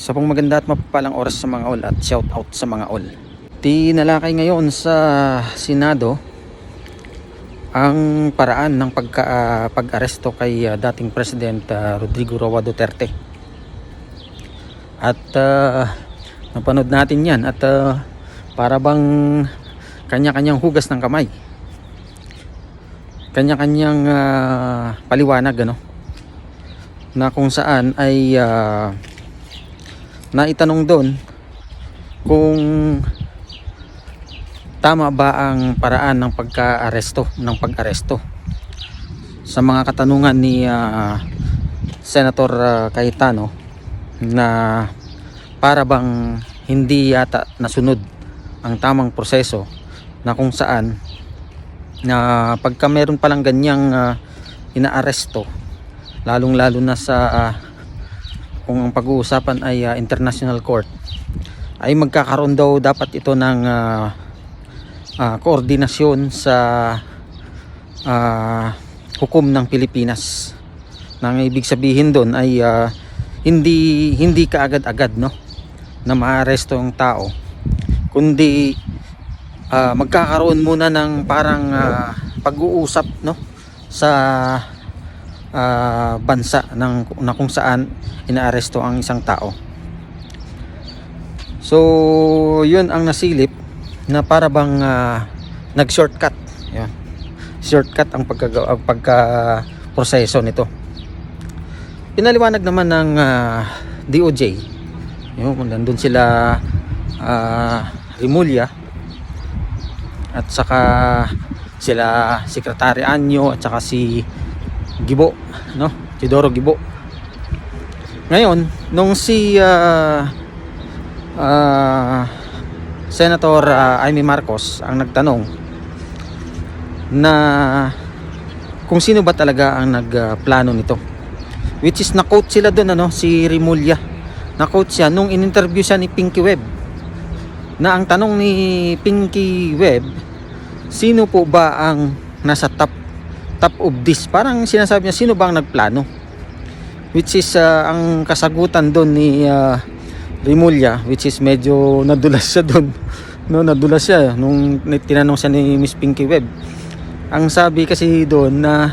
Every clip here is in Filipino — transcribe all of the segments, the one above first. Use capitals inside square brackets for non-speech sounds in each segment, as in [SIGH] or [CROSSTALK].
Sa pong maganda at mapapalang oras sa mga all at shout out sa mga all. Tinalakay ngayon sa Senado ang paraan ng pagka, ah, pag-aresto kay ah, dating President ah, Rodrigo Roa Duterte. At ah, napanood natin yan at ah, para bang kanya-kanyang hugas ng kamay. Kanya-kanyang ah, paliwanag ano na kung saan ay ah, naitanong doon kung tama ba ang paraan ng pagka-aresto ng pag-aresto. Sa mga katanungan ni ah, Senator ah, Cayetano na para bang hindi yata nasunod ang tamang proseso na kung saan na pagka meron palang ganyang ah, inaaresto lalong lalo na sa ah, kung ang pag-uusapan ay ah, international court ay magkakaroon daw dapat ito ng ah, ah, koordinasyon sa ah, hukom ng Pilipinas. Nang ibig sabihin doon ay ah, hindi hindi kaagad-agad no na maaresto ang tao kundi ah, magkakaroon muna ng parang ah, pag-uusap no sa ah, bansa ng na kung saan inaaresto ang isang tao. So, yun ang nasilip na para bang ah, nag-shortcut. Yan. Shortcut ang pagka ang pagka proseso nito. Pinaliwanag naman ng ah, DOJ. Yun, nandun sila ah, Rimulya at saka sila Secretary Anyo at saka si Gibo, no? Tidoro Gibo. Ngayon, nung si ah, ah, Senator ah, Amy Marcos ang nagtanong na kung sino ba talaga ang nagplano nito. Which is na-quote sila doon ano, si Rimulya. Na-quote siya nung in-interview siya ni Pinky Web. Na ang tanong ni Pinky Web, sino po ba ang nasa top top of this? Parang sinasabi niya sino ba ang nagplano? Which is ah, ang kasagutan doon ni ah, Rimulya which is medyo [LAUGHS] nadulas siya doon. No nadulas siya nung tinanong siya ni Miss Pinky Web ang sabi kasi doon na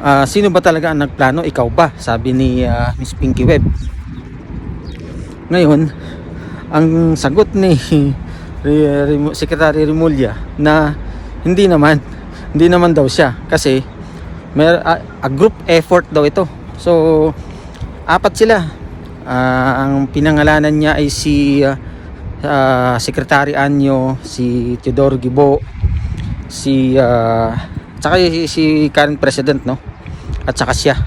ah, sino ba talaga ang nagplano? Ikaw ba? Sabi ni ah, Miss Pinky Web ngayon ang sagot ni [LAUGHS] Secretary Rimulya na hindi naman hindi naman daw siya kasi may a, a group effort daw ito so apat sila Ah, ang pinangalanan niya ay si ah, ah, Secretary Anyo, si Teodoro Gibo, si ah, tsaka si, si current president no. At saka siya.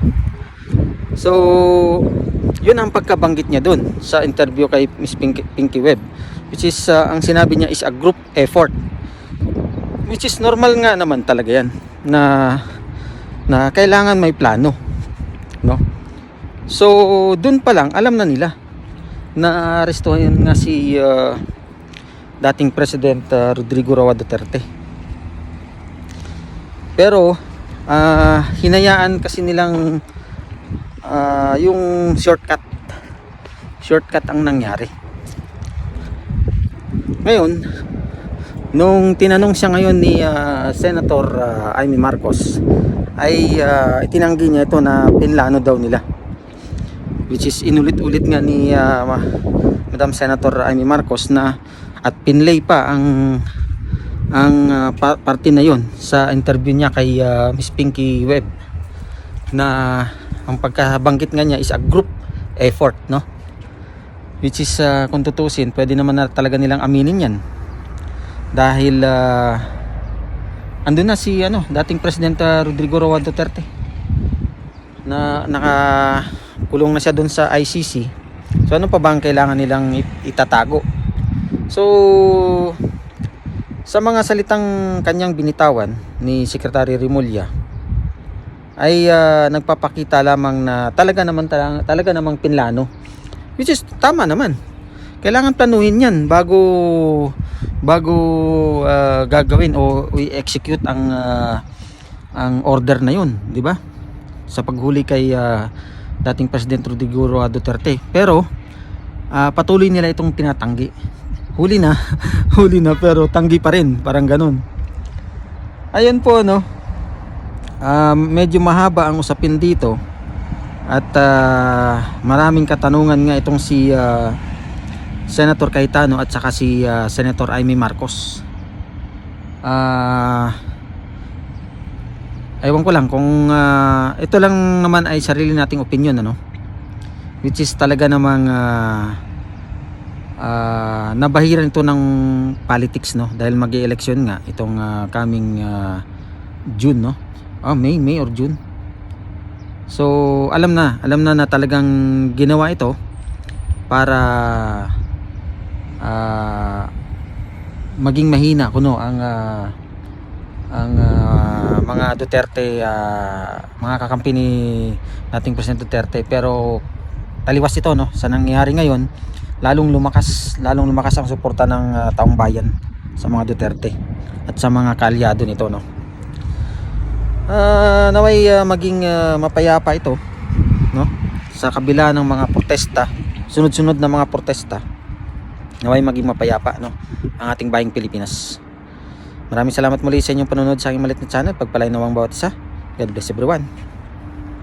So, yun ang pagkabanggit niya doon sa interview kay Miss Pinky, Pinky Web which is ah, ang sinabi niya is a group effort which is normal nga naman talaga yan na na kailangan may plano no So, dun pa lang, alam na nila na arestuhan nga si uh, dating President uh, Rodrigo Roa Duterte. Pero, ah, hinayaan kasi nilang ah, yung shortcut. Shortcut ang nangyari. Ngayon, nung tinanong siya ngayon ni ah, Senator ah, Amy Marcos, ay ah, itinanggi niya ito na pinlano daw nila. Which is inulit-ulit nga ni Ma- Madam Senator Amy Marcos na at pinlay pa ang ang ah, pa- parte na yon sa interview niya kay ah, Miss Pinky Web na ang pagkabanggit nga niya is a group effort no? Which is ah, kung tutusin pwede naman na talaga nilang aminin yan dahil ah, andun na si ano dating President ah, Rodrigo Roa Duterte na naka kulong na siya doon sa ICC. So ano pa ba ang kailangan nilang it- itatago? So sa mga salitang kanyang binitawan ni Secretary Rimulya ay ah, nagpapakita lamang na talaga naman talaga, talaga namang pinlano. Which is tama naman. Kailangan planuhin 'yan bago bago ah, gagawin o i-execute ang ah, ang order na 'yun, di ba? Sa paghuli kay ah, dating President Rodrigo Duterte. Pero ah, patuloy nila itong tinatanggi. Huli na, [LAUGHS] huli na pero tanggi pa rin, parang ganun. Ayun po no. Um, medyo mahaba ang usapin dito. At ah, maraming katanungan nga itong si ah, Senator Cayetano at saka si ah, Senator Amy Marcos. Ah Ewan ko lang kung ah, ito lang naman ay sarili nating opinion ano. Which is talaga namang ah, ah, nabahiran ito ng politics no dahil mag-election nga itong ah, coming ah, June no. Ah, May, May or June. So, alam na, alam na na talagang ginawa ito para ah, maging mahina kuno ang ah, ang ah, mga Duterte ah, mga kakampi ni nating Presidente Duterte. Pero taliwas ito no sa nangyayari ngayon lalong lumakas lalong lumakas ang suporta ng ah, taong bayan sa mga Duterte at sa mga kaalyado nito no. Ah, naway ah, maging ah, mapayapa ito no sa kabila ng mga protesta sunod-sunod na mga protesta naway maging mapayapa no ang ating bayang Pilipinas Maraming salamat muli sa inyong panonood sa aking malit na channel. Pagpalain nawang bawat isa. God bless everyone.